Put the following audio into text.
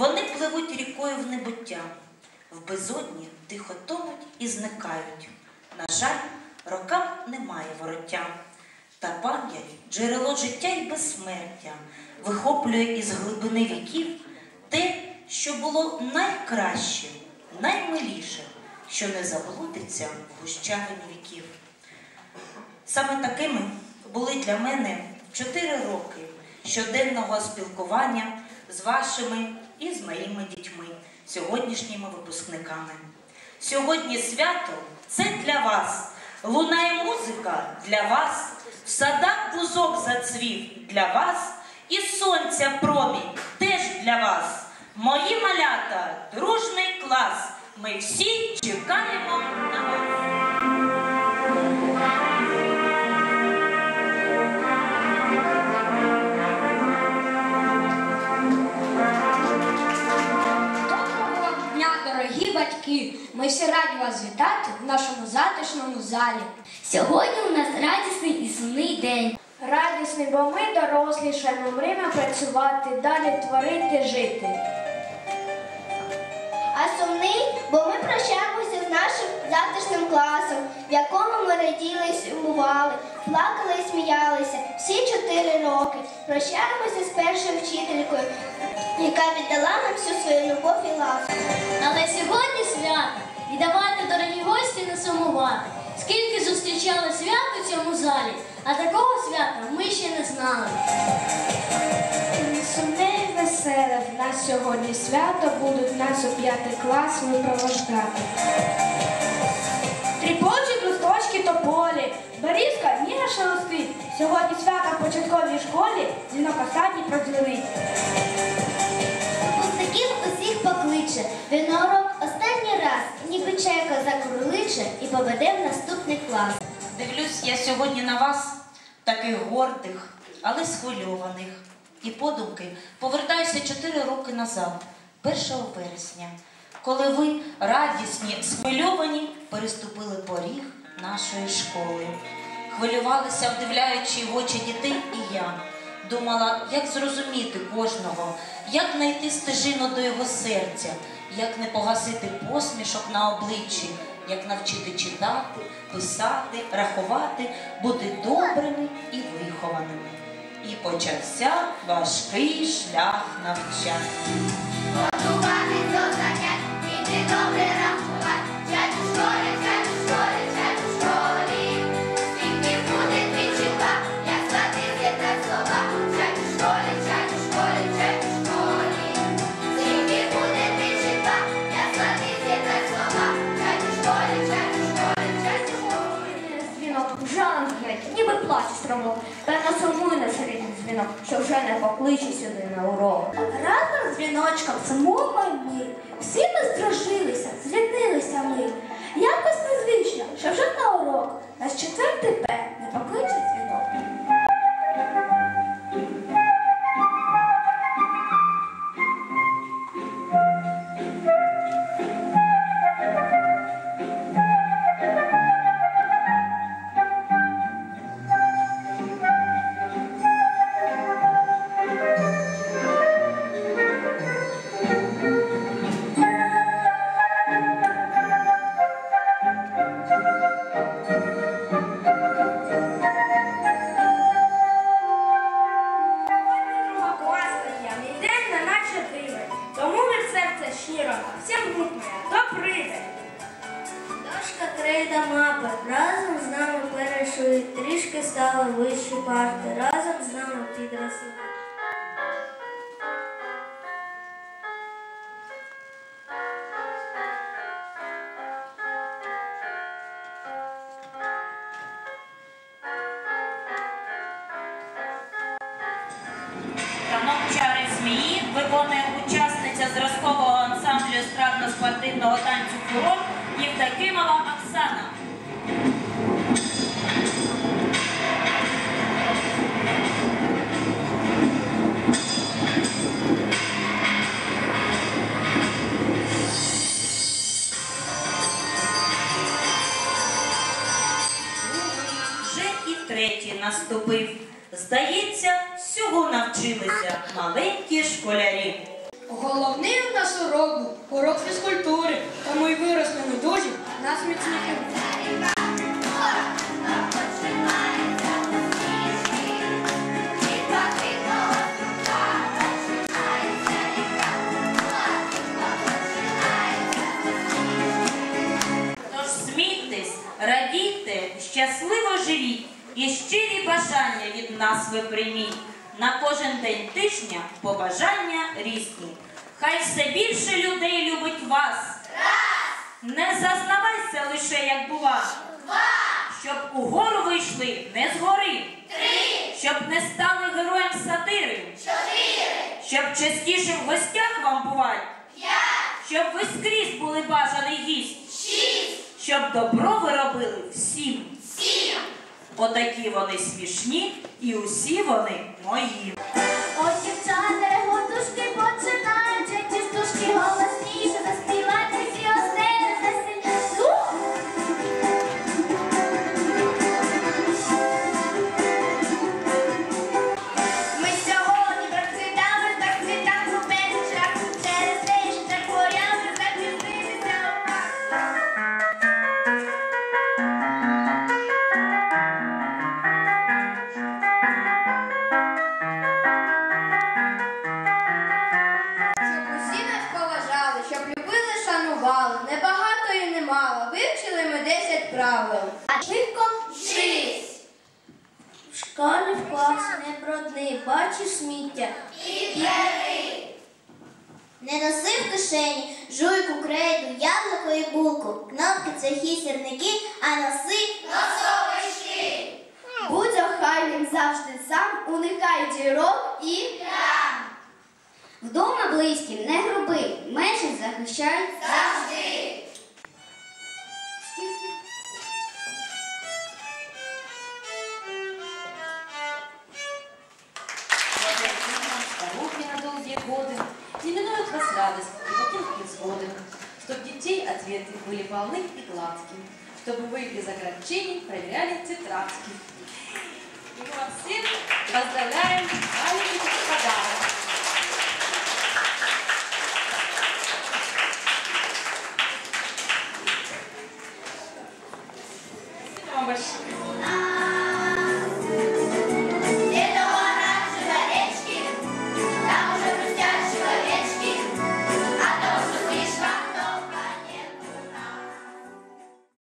вони пливуть рікою в небуття, в безодні тихо тонуть і зникають. На жаль, рокам немає вороття. Та пам'ять, джерело життя і безсмертя, вихоплює із глибини віків те, що було найкраще, наймиліше, що не заблудиться в гущавині віків. Саме такими були для мене чотири роки щоденного спілкування з вашими і з моїми дітьми, сьогоднішніми випускниками. Сьогодні свято це для вас. Лунає музика для вас, в садах бузок зацвів для вас, і сонця промінь теж для вас. Мої малята, дружний клас. Ми всі чекаємо на вас. Вас вітати в нашому затишному залі. Сьогодні у нас радісний і сумний день. Радісний, бо ми дорослішаємо, время працювати, далі творити, жити. А сумний, бо ми прощаємося з нашим затишним класом, в якому ми раділи і сумували, плакали і сміялися всі чотири роки. Прощаємося з першою вчителькою, яка віддала нам всю свою любов і ласку. Але сьогодні свято, і давайте, дорогі гості, не сумувати. Скільки зустрічали свят у цьому залі, а такого свята ми ще не знали. Сумне і веселе в нас сьогодні свято будуть нас у п'ятий клас випровождати. Тріпочуть листочки тополі, берізка ніга шелестить. Сьогодні свято в початковій школі дзвінок останній продзвонить. Випускників усіх покличе, він урок останній раз, ніби чайка закурличе і поведе в наступний клас. Дивлюсь я сьогодні на вас, таких гордих, але схвильованих. І подумки повертаюся чотири роки назад, 1 вересня, коли ви радісні, схвильовані, переступили поріг нашої школи. Хвилювалися, вдивляючи в очі дітей, і я думала, як зрозуміти кожного, як знайти стежину до його серця, як не погасити посмішок на обличчі, як навчити читати, писати, рахувати, бути добрими і вихованими. І почався важкий шлях навчання. Готувати до занять, вміти добре рахувати, вже не покличе сюди на урок. Разом з дзвіночком сумуємо Всі ми. Всі насторожилися, звільнилися ми. Якось незвично, що вже на урок. Наш четвертий П не покличе дзвінок. Щиро, всім будь моя, добрий день. Дошка крейда мапи, разом з нами перейшли, трішки стали вищі парти, разом з нами підросли. Танок чари змії виконує спортивного танцю «Фурор» Євдокимова Оксана. Вже і третій наступив. Здається, всього навчилися маленькі школярі. Головний нас урок був урок фізкультури, тому й виросли ми дуже нас радійте, щасливо живіть і щирі бажання від нас ви прийміть. На кожен день тижня побажання різні. Хай все більше людей любить вас. Не зазнавайся лише, як бува. Щоб угору вийшли не згори. Щоб не стали героєм сатири. Щоб частіше в гостях вам бувать. Щоб ви скрізь були бажаний гість. Щоб добро ви робили всім. Отакі вони смішні і усі вони мої. Правил. А швидко Шість. в школі в класі не брудний, бачиш сміття. Не носи в кишені жуйку, крейду, яблуко і булку. Кнопки це сірники, а носи Носовички. Будь охайним завжди сам, уникай дірок і вдома близьким не груби, менше захищай. Завжди. Были полны и гладкие, чтобы вы без ограничений проверяли тетрадки. И мы вас всех поздравляем с маленьким подарком. Спасибо вам большое.